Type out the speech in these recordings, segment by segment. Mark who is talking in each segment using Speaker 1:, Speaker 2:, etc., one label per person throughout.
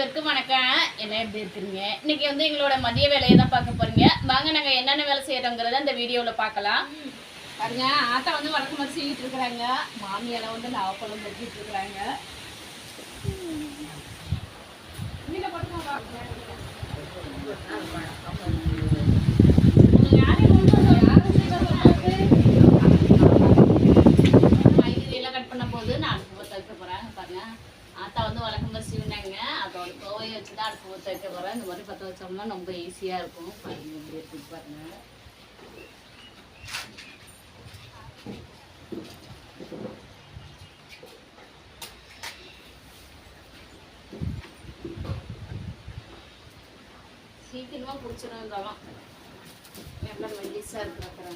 Speaker 1: அனைவருக்கும் வணக்கம். என்ன எப்படி இருக்கிறீங்க? இன்னைக்கு வந்து எங்களோட மதிய வேலையை தான் பார்க்க போறீங்க. வாங்க நாங்கள் என்னென்ன வேலை செய்யறோங்கிறத இந்த வீடியோவில் பார்க்கலாம். பாருங்க ஆத்தா வந்து வழக்கு மாதிரி செய்யிட்டு இருக்கிறாங்க. மாமியெல்லாம் வந்து நாவப்பழம் தட்டிட்டு இருக்கிறாங்க. வீட்டுல போட்டுக்கோ வா. உங்க யாரையும் கொண்டு வந்தா யாரும் செய்வாங்க காய்கறி எல்லாம் கட் பண்ண போது நான் அடுப்பு பற்ற வைக்க போறேன் பாருங்க ஆத்தா வந்து வழக்கம் மாதிரி சீவினாங்க அதோட கோவையை வச்சு தான் அடுப்பு பற்ற வைக்க போறேன் இந்த மாதிரி பற்ற வச்சோம்னா ரொம்ப இருக்கும் பாருங்க எப்படி இருக்கு பாருங்க. சீக்கிரமா பிடிச்சிடும் இருந்தாலும் எவ்வளோ மெல்லிஸாக இருக்கிற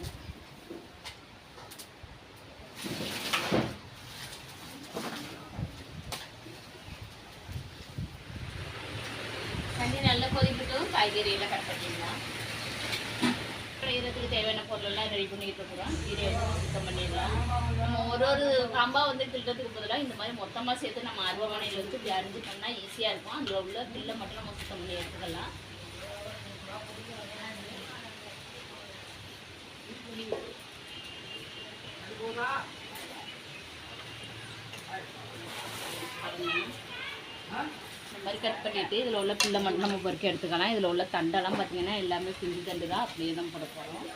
Speaker 1: தண்ணி நல்லா கொதிக்கட்டும் காய்கறி எல்லாம் கட் பண்ணிடலாம் செய்யறதுக்கு தேவையான பொருள் எல்லாம் ரெடி பண்ணிட்டு சுத்தம் பண்ணிடலாம். நம்ம ஒரு ஒரு காம்பா வந்து கிள்ளறதுக்கு பதிலாக இந்த மாதிரி மொத்தமாக சேர்த்து நம்ம அருவமனையில் வந்து இப்படி அரிஞ்சு பண்ணால் ஈஸியாக இருக்கும். அதில் உள்ள பில்லை மட்டும் நம்ம சுத்தம் பண்ணி எடுத்துக்கலாம். இந்த மாதிரி கட் பண்ணிட்டு இதில் உள்ள பிள்ளை மட்டும் நம்ம பொறுக்கி எடுத்துக்கலாம். இதில் உள்ள தண்டெல்லாம் பார்த்திங்கன்னா எல்லாமே பிஞ்சு தண்டு தான் அப்படியே தான் போட போகிறோம்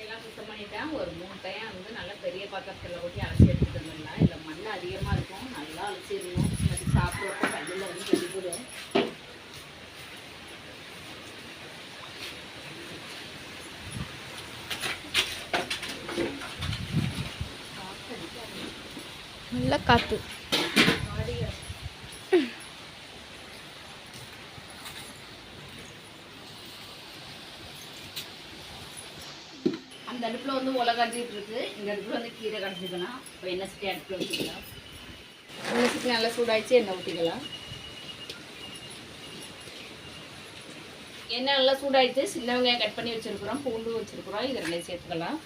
Speaker 1: எல்லாம் சுத்தம் பண்ணிட்டேன் ஒரு மூணு டைம் வந்து நல்லா பெரிய பாத்திரத்தில் ஊற்றி அலசி எடுத்துட்டு வந்துடலாம் இதில் மண் அதிகமாக இருக்கும் நல்லா அலசிடணும் அது சாப்பிட்றப்ப கையில் வந்து வெளிவிடும்
Speaker 2: நல்ல காற்று
Speaker 1: அந்த அடுப்பில் வந்து உலை கரைச்சிட்டு இருக்கு. இந்த அடுப்பில் வந்து கீரை கரைச்சிக்கலாம். இப்போ எண்ணெய் சட்டி அடுப்பில் வச்சுக்கலாம் எண்ணெய் சட்டி நல்லா சூடாயிடுச்சு எண்ணெய் ஊற்றிக்கலாம் எண்ணெய் நல்லா சூடாயிடுச்சு. சின்ன வெங்காயம் கட் பண்ணி வச்சிருக்கிறோம். பூண்டு வச்சிருக்கிறோம். இது ரெண்டையும் சேர்த்துக்கலாம்.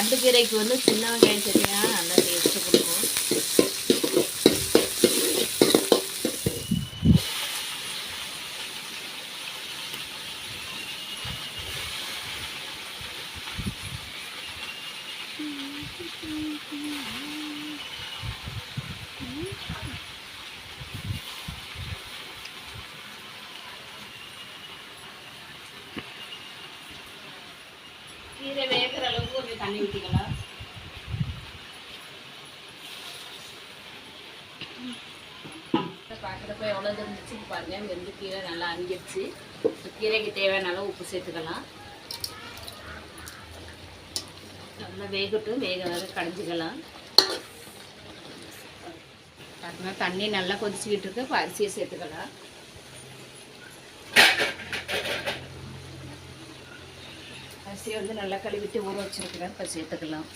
Speaker 1: தண்டு வந்து சின்ன வெங்காயம் சேர்த்தீங்கன்னா நல்லா டேஸ்ட்டு கொடுக்கும் கீரை வேகிற அளவுக்கு கொஞ்சம் தண்ணி ஊற்றிக்கலாம் பார்க்குறப்ப எவ்வளோ இருந்துச்சு பாருங்க. வெந்து கீரை நல்லா அங்கிடுச்சு கீரைக்கு தேவையான அளவு உப்பு சேர்த்துக்கலாம். நல்லா வேகட்டும். வேக வேக கடைஞ்சிக்கலாம். பாருங்க தண்ணி நல்லா கொதிச்சுக்கிட்டு இருக்கு. இப்போ அரிசியை சேர்த்துக்கலாம். அரிசியை வந்து நல்லா கழுவிட்டு ஊற வச்சிருக்கிறேன். இப்போ சேர்த்துக்கலாம்.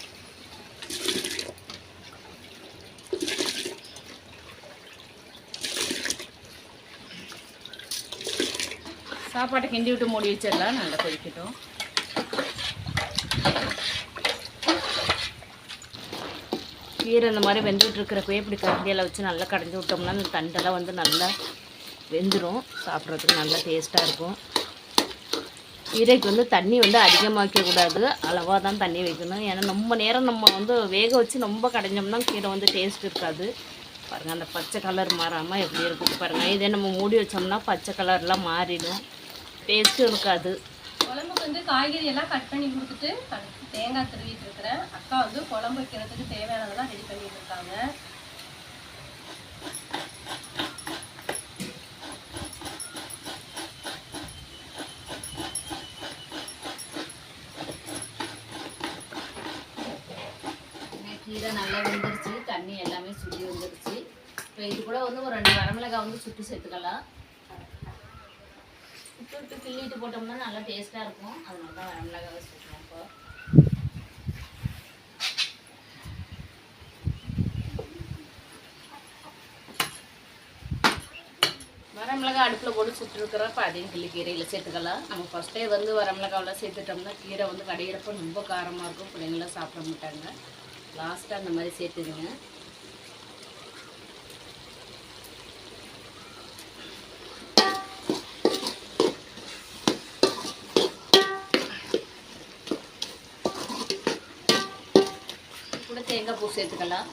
Speaker 1: சாப்பாட்டை கிண்டி விட்டு மூடி வச்சிடலாம். நல்லா கொதிக்கட்டும். கீரை இந்த மாதிரி வெந்துட்டு இருக்கிறப்பவே இப்படி கரண்டியில் வச்சு நல்லா கடைஞ்சி விட்டோம்னா அந்த தண்டெல்லாம் வந்து நல்லா வெந்துடும் சாப்பிட்றதுக்கு நல்லா டேஸ்ட்டாக இருக்கும். கீரைக்கு வந்து தண்ணி வந்து அதிகமாக வைக்கக்கூடாது அளவாக தான் தண்ணி வைக்கணும். ஏன்னா ரொம்ப நேரம் நம்ம வந்து வேக வச்சு ரொம்ப கடைஞ்சோம்னா கீரை வந்து டேஸ்ட் இருக்காது. பாருங்கள் அந்த பச்சை கலர் மாறாமல் எப்படி இருக்குது பாருங்கள் இதே நம்ம மூடி வச்சோம்னா பச்சை கலர்லாம் மாறிடும். டேஸ்ட்டும் இருக்காது.
Speaker 2: குழம்புக்கு வந்து காய்கறி எல்லாம் கட் பண்ணி கொடுத்துட்டு தேங்காய் திருவிட்டு இருக்கிறேன். அக்கா வந்து குழம்பு வைக்கிறதுக்கு தேவையானதெல்லாம் ரெடி பண்ணிட்டு இருக்காங்க
Speaker 1: கீரை நல்லா வெந்துருச்சு. தண்ணி எல்லாமே சுற்றி வந்துருச்சு. இப்போ இது கூட வந்து ஒரு ரெண்டு வரமிளகாய் வந்து சுட்டு சேர்த்துக்கலாம். சுட்டு விட்டு கிள்ளிட்டு போட்டோம்னா நல்லா டேஸ்ட்டாக இருக்கும். அதனால தான் வரமிளகாவை சுட்டுறோம் இப்போ. வரமிளகாய் அடுப்பில் போட்டு சுட்டுருக்கிறப்ப அதையும் கிள்ளி கீரையில் சேர்த்துக்கலாம். நம்ம ஃபஸ்ட்டே வந்து வரமிளகாவெல்லாம் சேர்த்துட்டோம்னா கீரை வந்து கடையிறப்ப ரொம்ப காரமாக இருக்கும். பிள்ளைங்களாம் சாப்பிட மாட்டாங்க. லாஸ்ட்டாக அந்த மாதிரி சேர்த்துக்குங்க. கூட தேங்காய் பூ சேர்த்துக்கலாம்.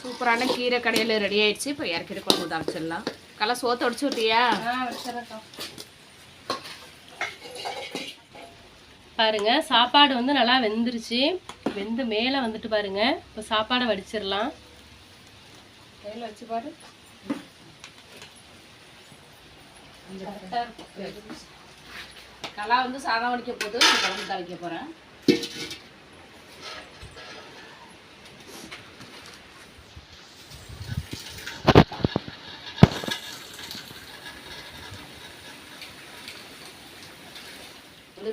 Speaker 1: சூப்பரான கீரை கடையில் ரெடி ஆயிடுச்சு. இப்போ இறக்கிட்டு குழம்பு தாளிச்சிடலாம் கலை சோத்தை உடச்சு விட்டியா
Speaker 2: பாருங்க சாப்பாடு வந்து நல்லா வெந்துருச்சு. வெந்து மேலே வந்துட்டு பாருங்க. இப்போ சாப்பாடை வடிச்சிடலாம்.
Speaker 1: கையில் வச்சு பாரு. கலா வந்து சாதம் வடிக்க போது குழம்பு தாளிக்க போகிறேன்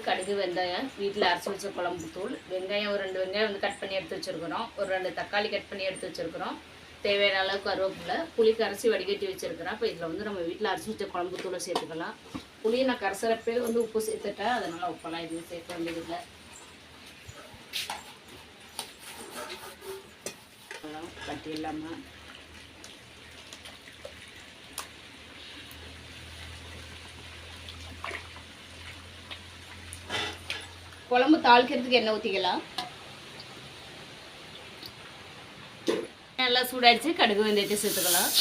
Speaker 1: கடுகு வெங்காயம் வீட்டில் அரைச்சி வச்ச குழம்பு தூள் வெங்காயம் ஒரு ரெண்டு வெங்காயம் வந்து கட் பண்ணி எடுத்து வச்சுருக்குறோம். ஒரு ரெண்டு தக்காளி கட் பண்ணி எடுத்து வச்சுருக்குறோம். தேவையான அளவுக்கு கருவேப்பிலை புளி கரைச்சி வடிகட்டி வச்சுருக்கிறேன். இப்போ இதில் வந்து நம்ம வீட்டில் அரைச்சி வச்ச குழம்பு தூளை சேர்த்துக்கலாம். புளியை நான் கரைசறப்பே வந்து உப்பு சேர்த்துட்டேன். அதனால் உப்பெல்லாம் எதுவும் சேர்க்க வேண்டியதில்லை. கட்டி இல்லாமல் குழம்பு தாளிக்கிறதுக்கு எண்ணெய் ஊற்றிக்கலாம் நல்லா சூடாயிடுச்சு கடுகு வெந்தயத்தை சேர்த்துக்கலாம்.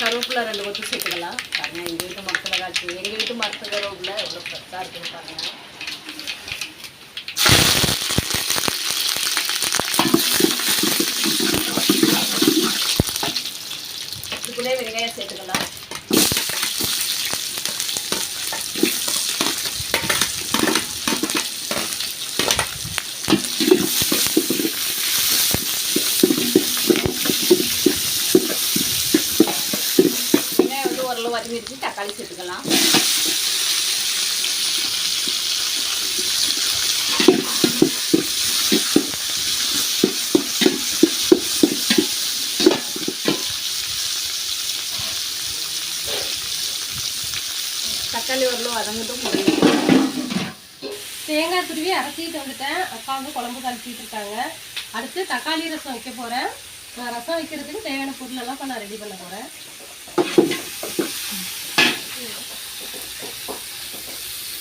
Speaker 1: கருவேப்பில ரெண்டு கொத்து சேர்த்துக்கலாம். பாருங்க எங்கள் வீட்டு மரத்தில் காய்ச்சி எங்கள் வீட்டு மரத்து கருவேப்பிலை எவ்வளோ ஃப்ரெஷ்ஷாக இருக்குன்னு பாருங்க இதுக்குள்ளே வெங்காயம் சேர்த்துக்கலாம் வெங்காயம் வந்து ஓரளவு வதங்கிடுச்சு தக்காளி சேர்த்துக்கலாம் தக்காளி ஓரளவு வதங்கட்டும்
Speaker 2: தேங்காய் துருவி அரைச்சிட்டு வந்துட்டேன். அக்கா வந்து குழம்பு கழிச்சிட்டு இருக்காங்க. அடுத்து தக்காளி ரசம் வைக்க போகிறேன் நான் ரசம் வைக்கிறதுக்கு தேவையான பொருள் எல்லாம் இப்போ நான் ரெடி பண்ண போகிறேன்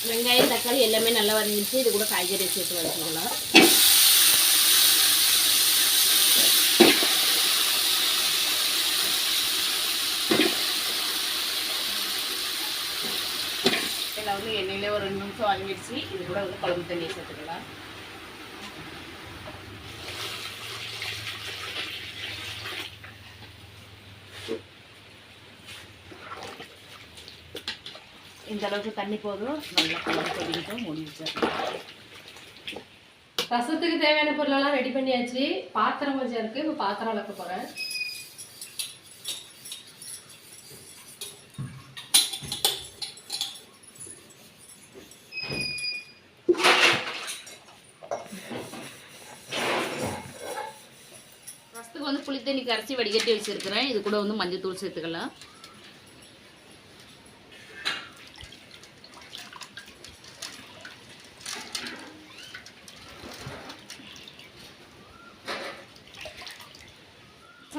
Speaker 1: வெங்காயம் தக்காளி எல்லாமே நல்லா வதங்கிடுச்சு. இது கூட காய்கறி சேர்த்து வச்சுக்கலாம் எல்லாம் வந்து எண்ணெயிலே ஒரு ரெண்டு நிமிஷம் வதங்கிடுச்சு. இது கூட வந்து குழம்பு தண்ணியை சேர்த்துக்கலாம். இந்த அளவுக்கு தண்ணி போதும். நல்லா குழம்பு கொதிக்கிட்டும் மூடி வச்சிடலாம்
Speaker 2: ரசத்துக்கு தேவையான பொருளெல்லாம் ரெடி பண்ணியாச்சு. பாத்திரம் கொஞ்சம் இருக்குது இப்போ பாத்திரம் விளக்க போகிறேன்
Speaker 1: ஃபஸ்ட்டுக்கு வந்து புளி தண்ணி கரைச்சி வடிகட்டி வச்சுருக்கிறேன். இது கூட வந்து மஞ்சள் தூள் சேர்த்துக்கலாம்.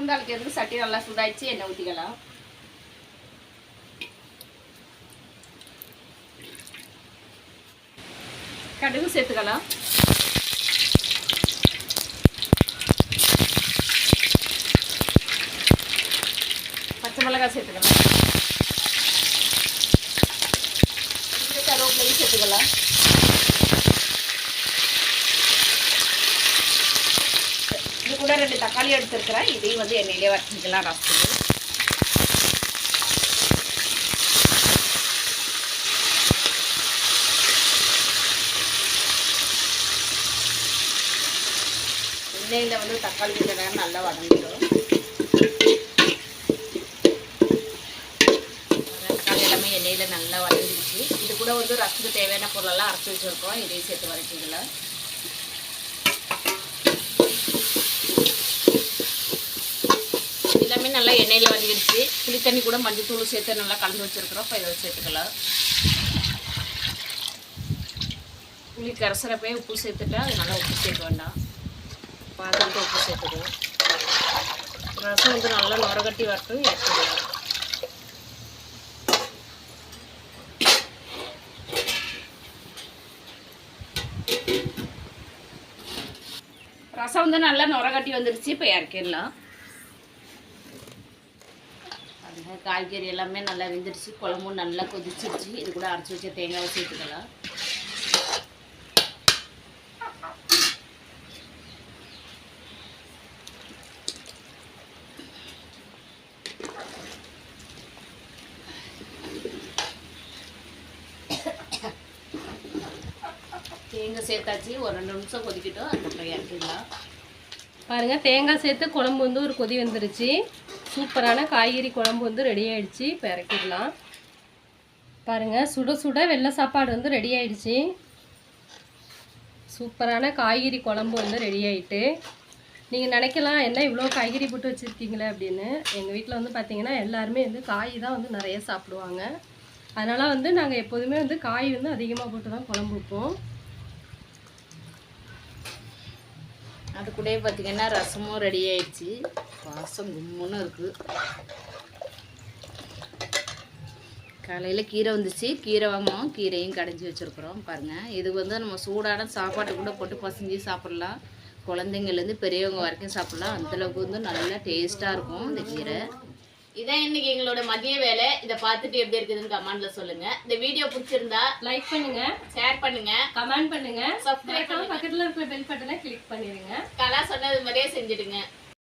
Speaker 1: சுண்டாளிக்கிறதுக்கு சட்டி நல்லா சூடாயிடுச்சு எண்ணெய் ஊற்றிக்கலாம் கடுகு சேர்த்துக்கலாம். பச்சை மிளகாய் சேர்த்துக்கலாம். கருவேப்பிலையும் சேர்த்துக்கலாம் இது கூட ரெண்டு தக்காளி எடுத்துருக்கிறேன். இதையும் வந்து எண்ணெயிலே வச்சுக்கலாம் ரசத்துக்கு. எண்ணெயில் வந்து தக்காளி இந்த நல்லா வதங்கிடும். தக்காளி எல்லாமே எண்ணெயில் நல்லா வதங்கிடுச்சு. இது கூட வந்து ரசத்துக்கு தேவையான பொருளெல்லாம் அரைச்சி வச்சுருக்கோம். இதையும் சேர்த்து வரைக்கிங்களா எல்லாமே நல்லா எண்ணெயில் வதங்கிடுச்சு புளி தண்ணி கூட மஞ்சள் தூள் சேர்த்து நல்லா கலந்து வச்சுருக்குறோம். இப்போ இதை சேர்த்துக்கலாம் புளி கரைசரப்பே உப்பு சேர்த்துட்டா அது நல்லா உப்பு சேர்க்க வேண்டாம். பாத்திரத்தை உப்பு சேர்த்துக்குவோம் ரசம் வந்து நல்லா நுரகட்டி வரட்டும் இறக்கிடலாம் ரசம் வந்து நல்லா நுரகட்டி வந்துருச்சு இப்போ இறக்கிடலாம். பாருங்க காய்கறி எல்லாமே நல்லா வெந்துடுச்சு குழம்பும் நல்லா கொதிச்சிருச்சு. இது கூட அரைச்சி வச்ச தேங்காவை சேர்த்துக்கலாம். தேங்காய் சேர்த்தாச்சு. ஒரு ரெண்டு நிமிஷம் கொதிக்கட்டும். அதுக்கப்புறம் இறக்கிடலாம்.
Speaker 2: பாருங்கள் தேங்காய் சேர்த்து குழம்பு வந்து ஒரு கொதி வந்துருச்சு. சூப்பரான காய்கறி குழம்பு வந்து ரெடி ஆகிடுச்சு இப்போ இறக்கிடலாம். பாருங்கள் சுட சுட வெள்ளை சாப்பாடு வந்து ரெடி ஆகிடுச்சு சூப்பரான காய்கறி குழம்பு வந்து ரெடி ஆகிட்டு நீங்கள் நினைக்கலாம் என்ன இவ்வளோ காய்கறி போட்டு வச்சுருக்கீங்களே அப்படின்னு. எங்கள் வீட்டில் வந்து பார்த்தீங்கன்னா எல்லாருமே வந்து காய் தான் வந்து நிறைய சாப்பிடுவாங்க. அதனால் வந்து நாங்கள் எப்போதுமே வந்து காய் வந்து அதிகமாக போட்டு தான் குழம்பு வைப்போம்.
Speaker 1: அது கூடயே பார்த்தீங்கன்னா ரசமும் ரெடி ஆயிடுச்சு. வாசம் கும்முன்னு இருக்குது காலையில் கீரை வந்துச்சு. கீரை வாங்கினோம். கீரையும் கடைஞ்சி வச்சுருக்குறோம். பாருங்கள் இது வந்து நம்ம சூடான சாப்பாட்டு கூட போட்டு பசஞ்சு சாப்பிட்லாம். குழந்தைங்கள்லேருந்து பெரியவங்க வரைக்கும் சாப்பிட்லாம். அந்தளவுக்கு வந்து நல்லா டேஸ்ட்டாக இருக்கும் இந்த கீரை. இதான் இன்னைக்கு எங்களோட மதிய வேலை. இதை பார்த்துட்டு எப்படி இருக்குதுன்னு கமெண்ட்ல சொல்லுங்க. இந்த வீடியோ பிடிச்சிருந்தா
Speaker 2: லைக் பண்ணுங்கள்
Speaker 1: ஷேர் பண்ணுங்க.
Speaker 2: கமெண்ட் பண்ணுங்கள்
Speaker 1: சப்ஸ்கிரைப்
Speaker 2: பக்கத்தில் இருக்கிற பெல் பட்டனை கிளிக் பண்ணிடுங்க.
Speaker 1: கலா சொன்னது மாதிரியே செஞ்சுடுங்க.